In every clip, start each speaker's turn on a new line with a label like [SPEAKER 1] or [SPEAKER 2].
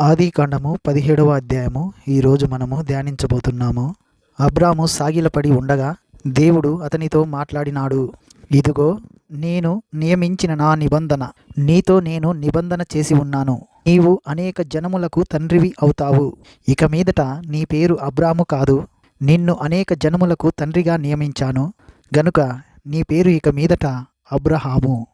[SPEAKER 1] ఆది కాండము పదిహేడవ అధ్యాయము. ఈరోజు మనము ధ్యానించబోతున్నాము. అబ్రాము సాగిలపడి ఉండగా దేవుడు అతనితో మాట్లాడినాడు ఇదిగో నేను నియమించిన నా నిబంధన నీతో నేను నిబంధన చేసి ఉన్నాను. నీవు అనేక జనములకు తండ్రివి అవుతావు. ఇక మీదట నీ పేరు అబ్రాము కాదు. నిన్ను అనేక జనములకు తండ్రిగా నియమించాను. గనుక నీ పేరు ఇక మీదట అబ్రహాము.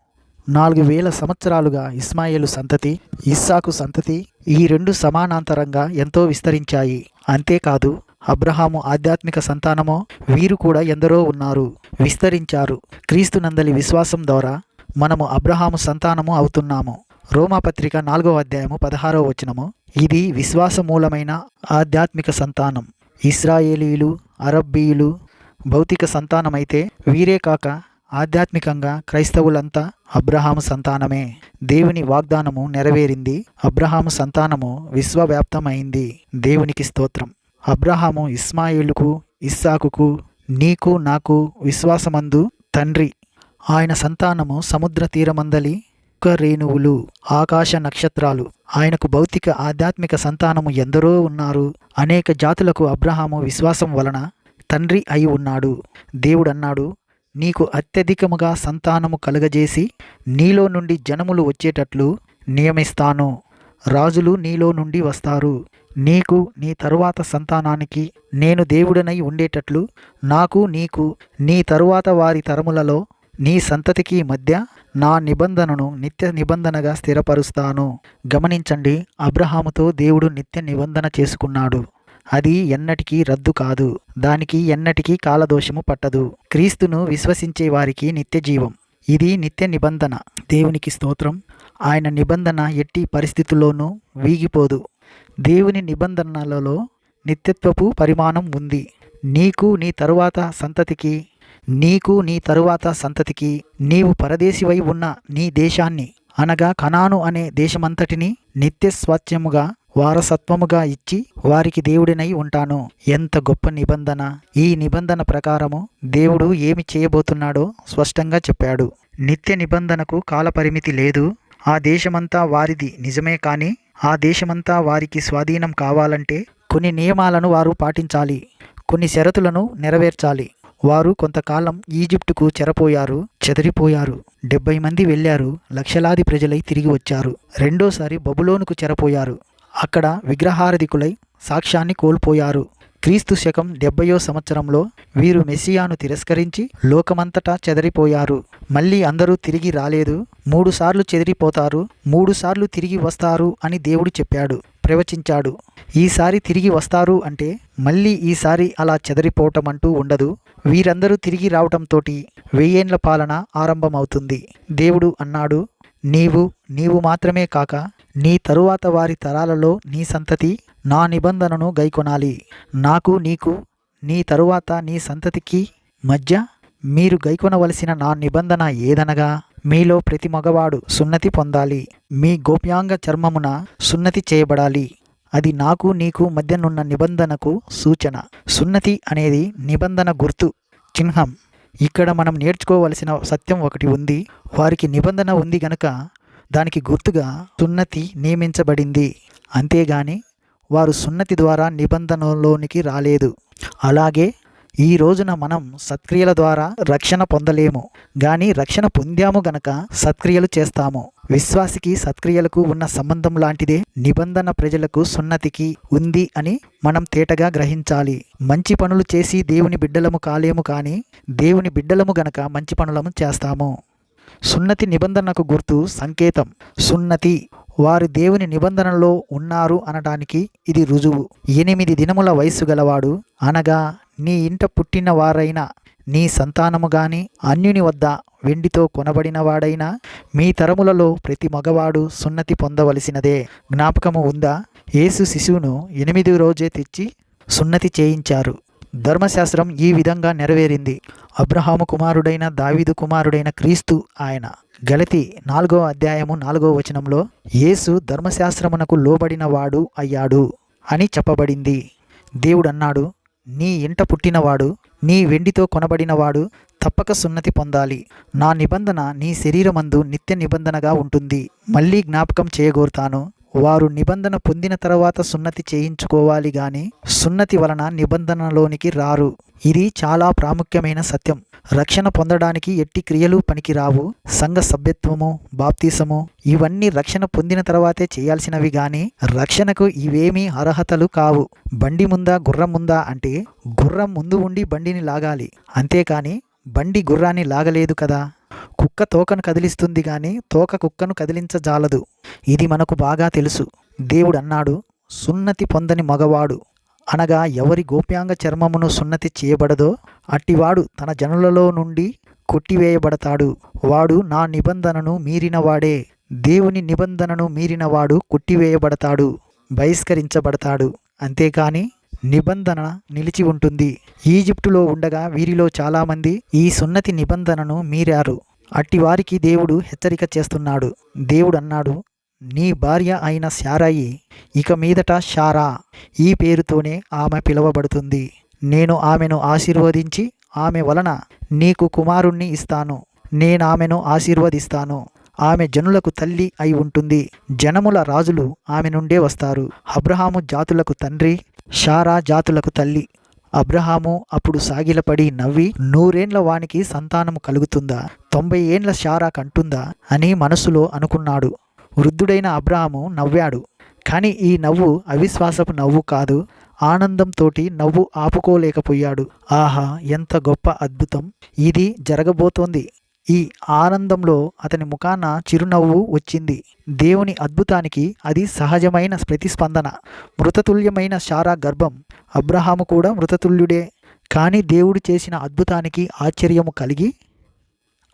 [SPEAKER 1] నాలుగు వేల సంవత్సరాలుగా ఇస్మాయిలు సంతతి ఇస్సాకు సంతతి ఈ రెండు సమానాంతరంగా ఎంతో విస్తరించాయి. అంతేకాదు అబ్రహాము ఆధ్యాత్మిక సంతానమో వీరు కూడా ఎందరో ఉన్నారు. విస్తరించారు. క్రీస్తు నందలి విశ్వాసం ద్వారా మనము అబ్రహాము సంతానము అవుతున్నాము. రోమాపత్రిక నాలుగో అధ్యాయము పదహారో వచనము. ఇది విశ్వాస మూలమైన ఆధ్యాత్మిక సంతానం. ఇస్రాయేలీలు అరబ్బీయులు భౌతిక సంతానమైతే వీరే కాక ఆధ్యాత్మికంగా క్రైస్తవులంతా అబ్రహాము సంతానమే. దేవుని వాగ్దానము నెరవేరింది. అబ్రహాము సంతానము విశ్వవ్యాప్తమైంది. దేవునికి స్తోత్రం. అబ్రహాము ఇస్మాయిలుకు ఇస్సాకుకు నీకు నాకు విశ్వాసమందు తండ్రి. ఆయన సంతానము సముద్ర తీరమందలి రేణువులు ఆకాశ నక్షత్రాలు. ఆయనకు భౌతిక ఆధ్యాత్మిక సంతానము ఎందరో ఉన్నారు. అనేక జాతులకు అబ్రహాము విశ్వాసం వలన తండ్రి అయి ఉన్నాడు. దేవుడన్నాడు. నీకు అత్యధికముగా సంతానము కలుగజేసి నీలో నుండి జనములు వచ్చేటట్లు నియమిస్తాను. రాజులు నీలో నుండి వస్తారు. నీకు నీ తరువాత సంతానానికి నేను దేవుడనై ఉండేటట్లు నాకు నీకు నీ తరువాత వారి తరములలో నీ సంతతికి మధ్య నా నిబంధనను నిత్య నిబంధనగా స్థిరపరుస్తాను. గమనించండి అబ్రహాముతో దేవుడు నిత్య నిబంధన చేసుకున్నాడు. అది ఎన్నటికీ రద్దు కాదు. దానికి ఎన్నటికీ కాలదోషము పట్టదు. క్రీస్తును విశ్వసించే వారికి నిత్య జీవం. ఇది నిత్య నిబంధన. దేవునికి స్తోత్రం. ఆయన నిబంధన ఎట్టి పరిస్థితుల్లోనూ వీగిపోదు. దేవుని నిబంధనలలో నిత్యత్వపు పరిమాణం ఉంది. నీకు నీ తరువాత సంతతికి నీకు నీ తరువాత సంతతికి నీవు పరదేశివై ఉన్న నీ దేశాన్ని అనగా కనాను అనే దేశమంతటిని నిత్య స్వాత్యముగా వారసత్వముగా ఇచ్చి వారికి దేవుడినై ఉంటాను. ఎంత గొప్ప నిబంధన! ఈ నిబంధన ప్రకారము దేవుడు ఏమి చేయబోతున్నాడో స్పష్టంగా చెప్పాడు. నిత్య నిబంధనకు కాలపరిమితి లేదు. ఆ దేశమంతా వారిది నిజమే కానీ ఆ దేశమంతా వారికి స్వాధీనం కావాలంటే కొన్ని నియమాలను వారు పాటించాలి. కొన్ని షరతులను నెరవేర్చాలి. వారు కొంతకాలం ఈజిప్టుకు చెరపోయారు చెదిరిపోయారు. డెబ్బై మంది వెళ్ళారు లక్షలాది ప్రజలై తిరిగి వచ్చారు. రెండోసారి బబులోనుకు చెరపోయారు. అక్కడ విగ్రహారధికులై సాక్ష్యాన్ని కోల్పోయారు. క్రీస్తు శకం డెబ్బయో సంవత్సరంలో వీరు మెస్సియాను తిరస్కరించి లోకమంతటా చెదరిపోయారు. మళ్ళీ అందరూ తిరిగి రాలేదు. మూడుసార్లు చెదిరిపోతారు మూడుసార్లు తిరిగి వస్తారు అని దేవుడు చెప్పాడు ప్రవచించాడు. ఈసారి తిరిగి వస్తారు అంటే మళ్ళీ ఈసారి అలా చెదరిపోవటం అంటూ ఉండదు. వీరందరూ తిరిగి రావటంతో వెయ్యేండ్ల పాలన ఆరంభమవుతుంది. దేవుడు అన్నాడు నీవు నీవు మాత్రమే కాక నీ తరువాత వారి తరాలలో నీ సంతతి నా నిబంధనను గైకొనాలి. నాకు నీకు నీ తరువాత నీ సంతతికి మధ్య మీరు గైకొనవలసిన నా నిబంధన ఏదనగా మీలో ప్రతి మగవాడు సున్నతి పొందాలి. మీ గోప్యాంగ చర్మమున సున్నతి చేయబడాలి. అది నాకు నీకు మధ్యనున్న నిబంధనకు సూచన. సున్నతి అనేది నిబంధన గుర్తు చిహ్నం. ఇక్కడ మనం నేర్చుకోవలసిన సత్యం ఒకటి ఉంది. వారికి నిబంధన ఉంది గనక దానికి గుర్తుగా సున్నతి నియమించబడింది. అంతేగాని వారు సున్నతి ద్వారా నిబంధనలోనికి రాలేదు. అలాగే ఈ రోజున మనం సత్క్రియల ద్వారా రక్షణ పొందలేము. గాని రక్షణ పొందాము గనక సత్క్రియలు చేస్తాము. విశ్వాసికి సత్క్రియలకు ఉన్న సంబంధం లాంటిదే నిబంధన ప్రజలకు సున్నతికి ఉంది అని మనం తేటగా గ్రహించాలి. మంచి పనులు చేసి దేవుని బిడ్డలము కాలేము కానీ దేవుని బిడ్డలము గనక మంచి పనులము చేస్తాము. సున్నతి నిబంధనకు గుర్తు సంకేతం. సున్నతి. వారు దేవుని నిబంధనలో ఉన్నారు అనడానికి ఇది రుజువు. ఎనిమిది దినముల వయస్సు గలవాడు అనగా నీ ఇంట పుట్టిన వారైన నీ సంతానము గాని అన్యుని వద్ద వెండితో కొనబడినవాడైనా మీ తరములలో ప్రతి మగవాడు సున్నతి పొందవలసినదే. జ్ఞాపకము ఉందా? యేసు శిశువును ఎనిమిది రోజే తెచ్చి సున్నతి చేయించారు. ధర్మశాస్త్రం ఈ విధంగా నెరవేరింది. అబ్రహాము కుమారుడైన దావీదు కుమారుడైన క్రీస్తు ఆయన. గలతి నాలుగో అధ్యాయము నాలుగో వచనంలో యేసు ధర్మశాస్త్రమునకు లోబడినవాడు అయ్యాడు అని చెప్పబడింది. దేవుడన్నాడు నీ ఇంట పుట్టినవాడు నీ వెండితో కొనబడినవాడు తప్పక సున్నతి పొందాలి. నా నిబంధన నీ శరీరమందు నిత్య నిబంధనగా ఉంటుంది. మళ్ళీ జ్ఞాపకం చేయగోరుతాను. వారు నిబంధన పొందిన తర్వాత సున్నతి చేయించుకోవాలి గాని సున్నతి వలన నిబంధనలోనికి రారు. ఇది చాలా ప్రాముఖ్యమైన సత్యం. రక్షణ పొందడానికి ఎట్టి క్రియలు పనికిరావు. సంఘ సభ్యత్వము బాప్తీసము ఇవన్నీ రక్షణ పొందిన తర్వాతే చేయాల్సినవి గాని రక్షణకు ఇవేమీ అర్హతలు కావు. బండి ముందా గుర్రం ముందా అంటే గుర్రం ముందు ఉండి బండిని లాగాలి. అంతేకాని బండి గుర్రాన్ని లాగలేదు కదా? కుక్క తోకను కదిలిస్తుంది కానీ తోక కుక్కను కదిలించజాలదు. ఇది మనకు బాగా తెలుసు. దేవుడు అన్నాడు సున్నతి పొందని మగవాడు. అనగా ఎవరి గోప్యాంగ చర్మమును సున్నతి చేయబడదో అట్టివాడు తన జనులలో నుండి కొట్టివేయబడతాడు. వాడు నా నిబంధనను మీరినవాడే. దేవుని నిబంధనను మీరినవాడు కొట్టివేయబడతాడు బహిష్కరించబడతాడు. అంతేకాని నిబంధన నిలిచి ఉంటుంది. ఈజిప్టులో ఉండగా వీరిలో చాలామంది ఈ సున్నతి నిబంధనను మీరారు. అట్టి వారికి దేవుడు హెచ్చరిక చేస్తున్నాడు. దేవుడు అన్నాడు నీ భార్య అయిన శారాయి ఇక మీదట శారా. ఈ పేరుతోనే ఆమె పిలువబడుతుంది. నేను ఆమెను ఆశీర్వదించి ఆమె వలన నీకు కుమారుణ్ణి ఇస్తాను. నేను ఆమెను ఆశీర్వదిస్తాను. ఆమె జనులకు తల్లి అయి ఉంటుంది. జనముల రాజులు ఆమె నుండే వస్తారు. అబ్రహాము జాతులకు తండ్రి షారా జాతులకు తల్లి. అబ్రహాము అప్పుడు సాగిలపడి నవ్వి నూరేండ్ల వానికి సంతానము కలుగుతుందా? తొంభై ఏండ్ల షారా కంటుందా? అని మనసులో అనుకున్నాడు. వృద్ధుడైన అబ్రహాము నవ్వాడు. కానీ ఈ నవ్వు అవిశ్వాసపు నవ్వు కాదు. ఆనందంతోటి నవ్వు ఆపుకోలేకపోయాడు. ఆహా ఎంత గొప్ప అద్భుతం. ఇది జరగబోతోంది. ఈ ఆనందంలో అతని ముఖాన చిరునవ్వు వచ్చింది. దేవుని అద్భుతానికి అది సహజమైన ప్రతిస్పందన మృతతుల్యమైన శారా గర్భం. అబ్రహాము కూడా మృతతుల్యుడే. కానీ దేవుడు చేసిన అద్భుతానికి ఆశ్చర్యము కలిగి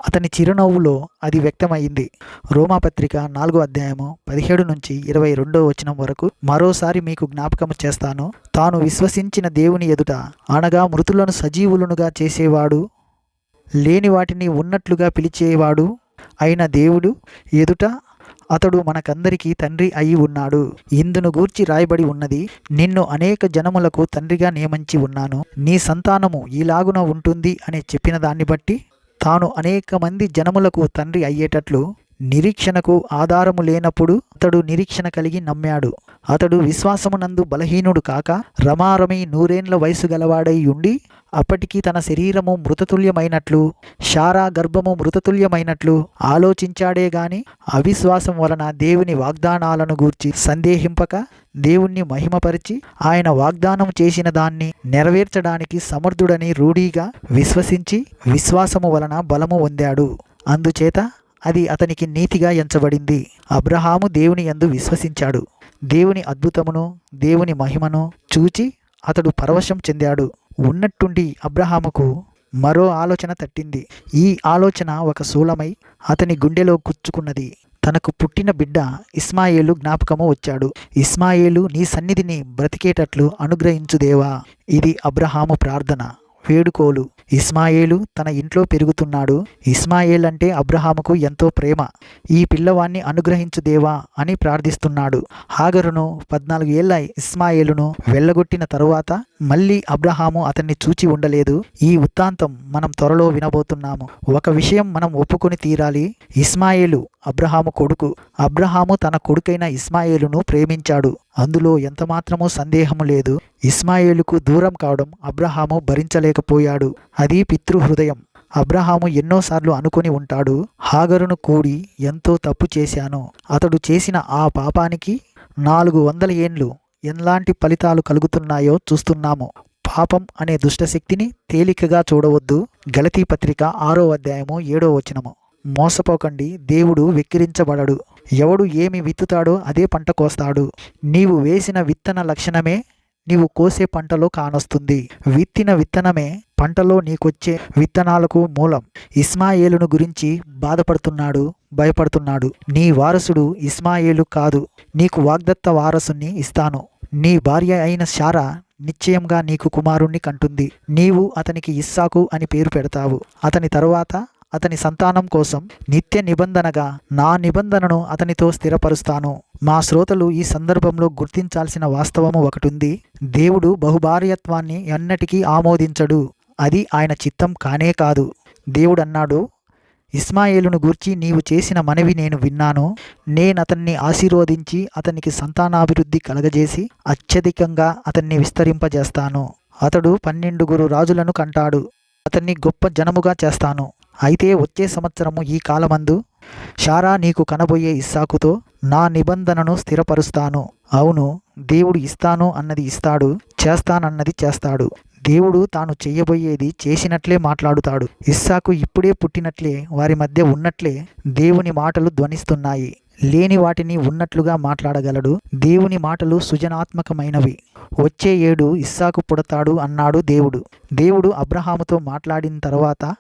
[SPEAKER 1] అతని చిరునవ్వులో అది వ్యక్తమైంది. రోమాపత్రిక నాలుగో అధ్యాయము పదిహేడు నుంచి ఇరవై రెండో వచనం వరకు మరోసారి మీకు జ్ఞాపకం చేస్తాను. తాను విశ్వసించిన దేవుని ఎదుట అనగా మృతులను సజీవులనుగా చేసేవాడు లేని వాటిని ఉన్నట్లుగా పిలిచేవాడు అయిన దేవుడు ఎదుట అతడు మనకందరికీ తండ్రి అయి ఉన్నాడు. ఇందును గూర్చి రాయబడి ఉన్నది నిన్ను అనేక జనములకు తండ్రిగా నియమించి ఉన్నాను. నీ సంతానము ఈలాగున ఉంటుంది అని చెప్పిన దాన్ని బట్టి తాను అనేక మంది జనములకు తండ్రి అయ్యేటట్లు నిరీక్షణకు ఆధారము లేనప్పుడు అతడు నిరీక్షణ కలిగి నమ్మాడు. అతడు విశ్వాసమునందు బలహీనుడు కాక రమారమి నూరేండ్ల వయసు గలవాడై ఉండి అప్పటికి తన శరీరము మృతతుల్యమైనట్లు శారా గర్భము మృతతుల్యమైనట్లు ఆలోచించాడే గాని అవిశ్వాసం వలన దేవుని వాగ్దానాలను గూర్చి సందేహింపక దేవుణ్ణి మహిమపరిచి ఆయన వాగ్దానం చేసిన దాన్ని నెరవేర్చడానికి సమర్థుడని రూఢీగా విశ్వసించి విశ్వాసము వలన బలము పొందాడు. అందుచేత అది అతనికి నీతిగా ఎంచబడింది. అబ్రహాము దేవుని యందు విశ్వసించాడు. దేవుని అద్భుతమును దేవుని మహిమను చూచి అతడు పరవశం చెందాడు. ఉన్నట్టుండి అబ్రహాముకు మరో ఆలోచన తట్టింది. ఈ ఆలోచన ఒక శూలమై అతని గుండెలో గుచ్చుకున్నది. తనకు పుట్టిన బిడ్డ ఇస్మాయేలు జ్ఞాపకము వచ్చాడు. ఇస్మాయేలు నీ సన్నిధిని బ్రతికేటట్లు అనుగ్రహించుదేవా. ఇది అబ్రహాము ప్రార్థన వేడుకోలు. ఇస్మాయేలు తన ఇంట్లో పెరుగుతున్నాడు. ఇస్మాయేల్ అంటే అబ్రహాముకు ఎంతో ప్రేమ. ఈ పిల్లవాణ్ణి అనుగ్రహించు దేవా అని ప్రార్థిస్తున్నాడు. హాగరును పద్నాలుగు ఏళ్ళ ఇస్మాయేలును వెళ్ళగొట్టిన తరువాత మళ్ళీ అబ్రహాము అతన్ని చూచి ఉండలేదు. ఈ వృత్తాంతం మనం త్వరలో వినబోతున్నాము. ఒక విషయం మనం ఒప్పుకొని తీరాలి. ఇస్మాయేలు అబ్రహాము కొడుకు. అబ్రహాము తన కొడుకైన ఇస్మాయేలును ప్రేమించాడు. అందులో ఎంతమాత్రమూ సందేహము లేదు. ఇస్మాయేలుకు దూరం కావడం అబ్రహాము భరించలేకపోయాడు. అది పితృహృదయం. అబ్రహాము ఎన్నోసార్లు అనుకొని ఉంటాడు హాగరును కూడి ఎంతో తప్పు చేశాను. అతడు చేసిన ఆ పాపానికి నాలుగు వందల ఏండ్లు ఎలాంటి ఫలితాలు కలుగుతున్నాయో చూస్తున్నాము. పాపం అనే దుష్టశక్తిని తేలికగా చూడవద్దు. గలతీ పత్రిక ఆరో అధ్యాయము ఏడో వచనము. మోసపోకండి దేవుడు వెక్కిరించబడడు. ఎవడు ఏమి విత్తుతాడో అదే పంట కోస్తాడు. నీవు వేసిన విత్తన లక్షణమే నీవు కోసే పంటలో కానొస్తుంది. విత్తిన విత్తనమే పంటలో నీకొచ్చే విత్తనాలకు మూలం. ఇస్మాయేలును గురించి బాధపడుతున్నాడు భయపడుతున్నాడు. నీ వారసుడు ఇస్మాయేలు కాదు. నీకు వాగ్దత్త వారసుని ఇస్తాను. నీ భార్య అయిన శారా నిశ్చయంగా నీకు కుమారుణ్ణి కంటుంది. నీవు అతనికి ఇస్సాకు అని పేరు పెడతావు. అతని తరువాత అతని సంతానం కోసం నిత్య నిబంధనగా నా నిబంధనను అతనితో స్థిరపరుస్తాను. మా శ్రోతలు ఈ సందర్భంలో గుర్తించాల్సిన వాస్తవము ఒకటుంది. దేవుడు బహుభార్యత్వాన్ని ఎన్నటికీ ఆమోదించడు. అది ఆయన చిత్తం కానే కాదు. దేవుడు అన్నాడు ఇస్మాయేలును గూర్చి నీవు చేసిన మనవి నేను విన్నాను. నేనతన్ని ఆశీర్వదించి అతనికి సంతానాభివృద్ధి కలగజేసి అత్యధికంగా అతన్ని విస్తరింపజేస్తాను. అతడు పన్నెండుగురు రాజులను కంటాడు. అతన్ని గొప్ప జనముగా చేస్తాను. అయితే వచ్చే సంవత్సరము ఈ కాలమందు షారా నీకు కనబోయే ఇస్సాకుతో నా నిబంధనను స్థిరపరుస్తాను. అవును దేవుడు ఇస్తాను అన్నది ఇస్తాడు చేస్తానన్నది చేస్తాడు. దేవుడు తాను చేయబోయేది చేసినట్లే మాట్లాడుతాడు. ఇస్సాకు ఇప్పుడే పుట్టినట్లే వారి మధ్య ఉన్నట్లే దేవుని మాటలు ధ్వనిస్తున్నాయి. లేని వాటిని ఉన్నట్లుగా మాట్లాడగలడు. దేవుని మాటలు సృజనాత్మకమైనవి. వచ్చే ఏడు ఇస్సాకు పుడతాడు అన్నాడు దేవుడు. దేవుడు అబ్రహాముతో మాట్లాడిన తర్వాత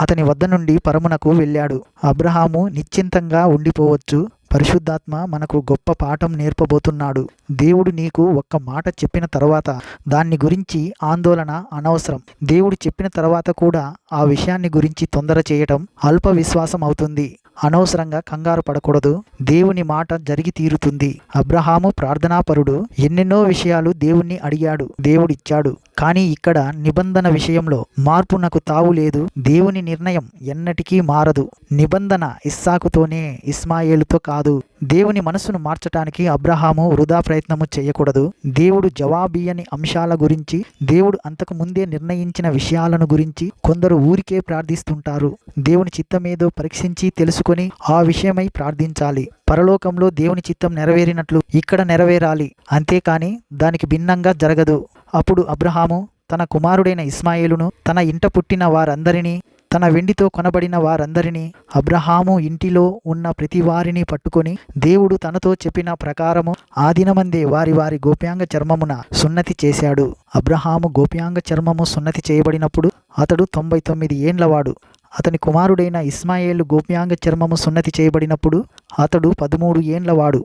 [SPEAKER 1] అతని వద్ద నుండి పరమునకు వెళ్ళాడు. అబ్రహాము నిశ్చింతంగా ఉండిపోవచ్చు. పరిశుద్ధాత్మ మనకు గొప్ప పాఠం నేర్పబోతున్నాడు. దేవుడు నీకు ఒక్క మాట చెప్పిన తర్వాత దాన్ని గురించి ఆందోళన అనవసరం. దేవుడు చెప్పిన తర్వాత కూడా ఆ విషయాన్ని గురించి తొందర చేయటం అల్ప విశ్వాసం అవుతుంది అనవసరంగా కంగారు పడకూడదు. దేవుని మాట జరిగి తీరుతుంది. అబ్రహాము ప్రార్థనాపరుడు ఎన్నెన్నో విషయాలు దేవుణ్ణి అడిగాడు దేవుడిచ్చాడు. కానీ ఇక్కడ నిబంధన విషయంలో మార్పు నాకు తావు లేదు. దేవుని నిర్ణయం ఎన్నటికీ మారదు. నిబంధన ఇస్సాకుతోనే ఇస్మాయేలుతో కాదు. దేవుని మనసును మార్చటానికి అబ్రహాము వృధా ప్రయత్నము చేయకూడదు. దేవుడు జవాబీయని అంశాల గురించి దేవుడు అంతకు ముందే నిర్ణయించిన విషయాలను గురించి కొందరు ఊరికే ప్రార్థిస్తుంటారు. దేవుని చిత్తమేదో పరీక్షించి తెలుసుకొని ఆ విషయమై ప్రార్థించాలి. పరలోకంలో దేవుని చిత్తం నెరవేరినట్లు ఇక్కడ నెరవేరాలి. అంతేకాని దానికి భిన్నంగా జరగదు. అప్పుడు అబ్రహాము తన కుమారుడైన ఇస్మాయిలును తన ఇంట పుట్టిన వారందరినీ తన వెండితో కొనబడిన వారందరినీ అబ్రహాము ఇంటిలో ఉన్న ప్రతి వారిని పట్టుకొని దేవుడు తనతో చెప్పిన ప్రకారము ఆ దినమందే వారి వారి గోప్యాంగ చర్మమున సున్నతి చేశాడు. అబ్రహాము గోప్యాంగ చర్మము సున్నతి చేయబడినప్పుడు అతడు తొంభై తొమ్మిది ఏండ్లవాడు. అతని కుమారుడైన ఇస్మాయేలు గోప్యాంగ చర్మము సున్నతి చేయబడినప్పుడు అతడు పదమూడు ఏండ్లవాడు.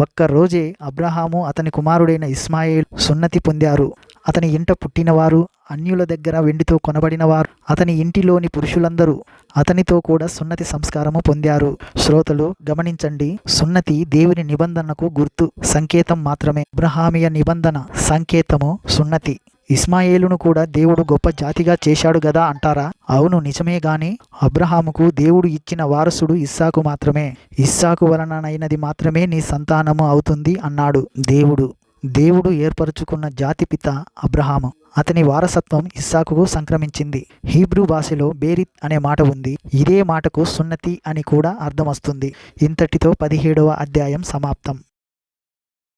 [SPEAKER 1] ఒక్క రోజే అబ్రహాము అతని కుమారుడైన ఇస్మాయేల్ సున్నతి పొందారు. అతని ఇంట పుట్టినవారు అన్యుల దగ్గర వెండితో కొనబడినవారు. అతని ఇంటిలోని పురుషులందరూ అతనితో కూడా సున్నతి సంస్కారము పొందారు. శ్రోతలు గమనించండి సున్నతి దేవుని నిబంధనకు గుర్తు. సంకేతం మాత్రమే. అబ్రహామియ నిబంధన సంకేతము సున్నతి. ఇస్మాయేలును కూడా దేవుడు గొప్ప జాతిగా చేశాడు గదా అంటారా? అవును నిజమే గాని అబ్రహాముకు దేవుడు ఇచ్చిన వారసుడు ఇస్సాకు మాత్రమే. ఇస్సాకు వలననైనది మాత్రమే నీ సంతానము అవుతుంది అన్నాడు దేవుడు. దేవుడు ఏర్పరచుకున్న జాతిపిత అబ్రహాము. అతని వారసత్వం ఇస్సాకుకు సంక్రమించింది. హీబ్రూ భాషలో బేరిత్ అనే మాట ఉంది. ఇదే మాటకు సున్నతి అని కూడా అర్థం వస్తుంది ఇంతటితో పదిహేడవ అధ్యాయం సమాప్తం.